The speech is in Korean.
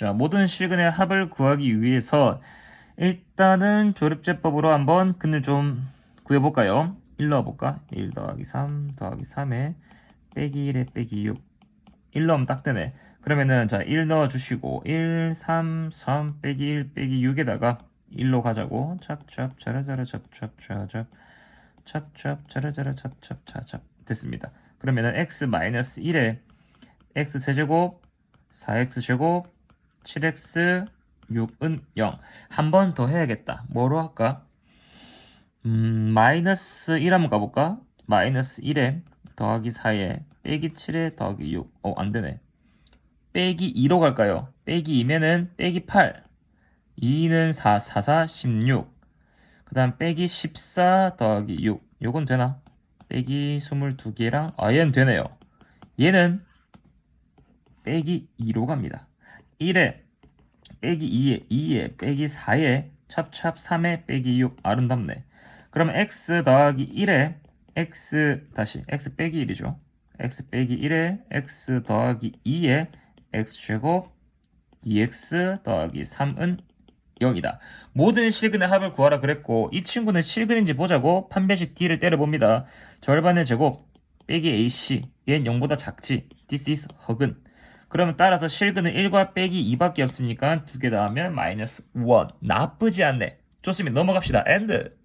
자, 모든 실근의 합을 구하기 위해서 일단은 조립제법으로 한번 근을 좀 구해볼까요? 1 넣어볼까? 1 더하기 3 더하기 3에 빼기 1에 빼기 6 1 넣으면 딱 되네. 그러면은 자 1 넣어주시고 1, 3, 3 빼기 1 빼기 6에다가 1로 가자고. 찹찹 자라자라 찹찹 찹찹. 찹찹 자라자라 찹찹 차찹. 됐습니다. 그러면은 x 마이너스 1에 x 세제곱 4x 제곱 7x 6은 0. 한 번 더 해야겠다. 뭐로 할까? 음, 마이너스 1 한번 가볼까? 마이너스 1에 더하기 4에 빼기 7에 더하기 6. 어, 안 되네. 빼기 2로 갈까요? 빼기 2면은 빼기 8. 2는 4, 4, 4, 16. 그 다음 빼기 14 더하기 6. 요건 되나? 빼기 22개랑, 아, 얘는 되네요. 얘는 빼기 2로 갑니다. 1에 빼기 2에 2에 빼기 4에 찹찹 3에 빼기 6 아름답네. 그럼 x 더하기 1에 x 다시 x 빼기 1이죠. x 빼기 1에 x 더하기 2에 x 제곱 2x 더하기 3은 0이다. 모든 실근의 합을 구하라 그랬고 이 친구는 실근인지 보자고 판별식 D를 때려봅니다. 절반의 제곱 빼기 AC 얘는 0보다 작지. This is 허근. 그러면 따라서 실근은 1과 빼기 2밖에 없으니까 두개 더하면 마이너스 1. 나쁘지 않네. 좋습니다. 넘어갑시다. 엔드.